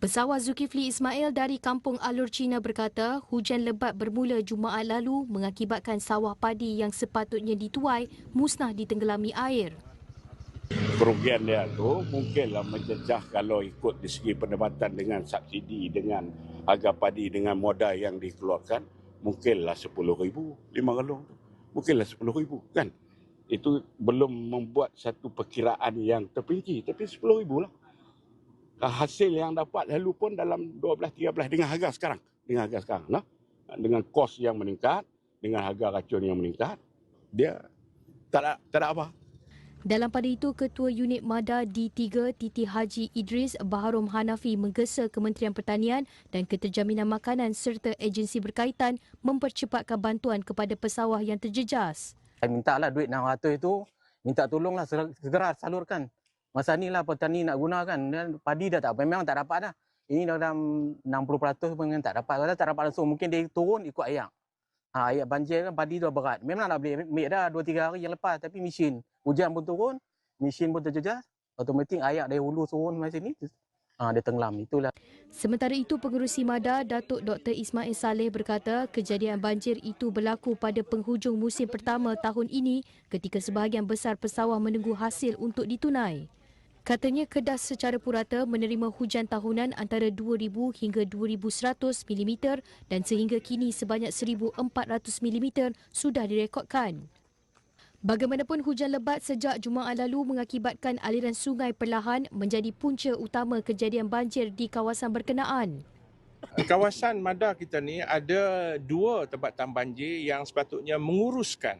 Pesawat Zulkifli Ismail dari Kampung Alur Cina berkata hujan lebat bermula Jumaat lalu mengakibatkan sawah padi yang sepatutnya dituai musnah ditenggelami air. kerugian dia tu mungkinlah menjejah kalau ikut di segi pendapatan dengan subsidi dengan harga padi dengan modal yang dikeluarkan mungkinlah 10 ribu lima galong tu. Mungkinlah 10 ribu kan? Itu belum membuat satu perkiraan yang terperinci tapi 10 ribu lah hasil yang dapat lalu pun dalam 12-13 dengan harga sekarang dengan harga sekarang nah? dengan kos yang meningkat dengan harga racun yang meningkat dia tak ada, tak ada apa Dalam pada itu, Ketua Unit Mada D3 Titi Haji Idris Baharom Hanafi menggesa Kementerian Pertanian dan Keterjaminan Makanan serta agensi berkaitan mempercepatkan bantuan kepada pesawah yang terjejas. Saya minta lah duit 600 itu, minta tolonglah segera salurkan. Masa ni lah petani nak gunakan, dan padi dah tak, memang tak dapat dah. Ini dalam 60% pun tak dapat. Kalau tak dapat langsung, mungkin dia turun ikut ayak. Ha, ayak banjir kan padi tu berat. Memang nak boleh ambil dah 2-3 hari yang lepas. Tapi mesin, hujan pun turun, mesin pun terjejas. Automatik ayak dari hulu turun macam ni, ha, dia tenggelam. Itulah. Sementara itu, Pengerusi Mada Datuk Dr. Ismail Saleh berkata kejadian banjir itu berlaku pada penghujung musim pertama tahun ini ketika sebahagian besar pesawah menunggu hasil untuk ditunai. Katanya Kedah secara purata menerima hujan tahunan antara 2000 hingga 2100 mm dan sehingga kini sebanyak 1400 mm sudah direkodkan. Bagaimanapun hujan lebat sejak Jumaat lalu mengakibatkan aliran sungai perlahan menjadi punca utama kejadian banjir di kawasan berkenaan. Kawasan Mada kita ni ada dua tempatan banjir yang sepatutnya menguruskan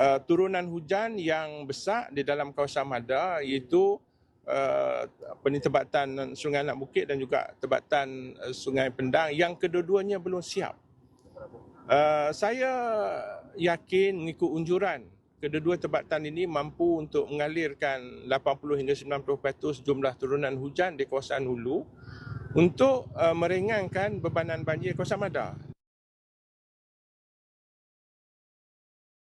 uh, turunan hujan yang besar di dalam kawasan Mada iaitu uh, apa ni tempatan Sungai Anak Bukit dan juga tempatan uh, Sungai Pendang yang kedua-duanya belum siap. Uh, saya yakin mengikut unjuran kedua-dua tempatan ini mampu untuk mengalirkan 80 hingga 90% jumlah turunan hujan di kawasan hulu untuk uh, meringankan bebanan banjir kawasan Mada.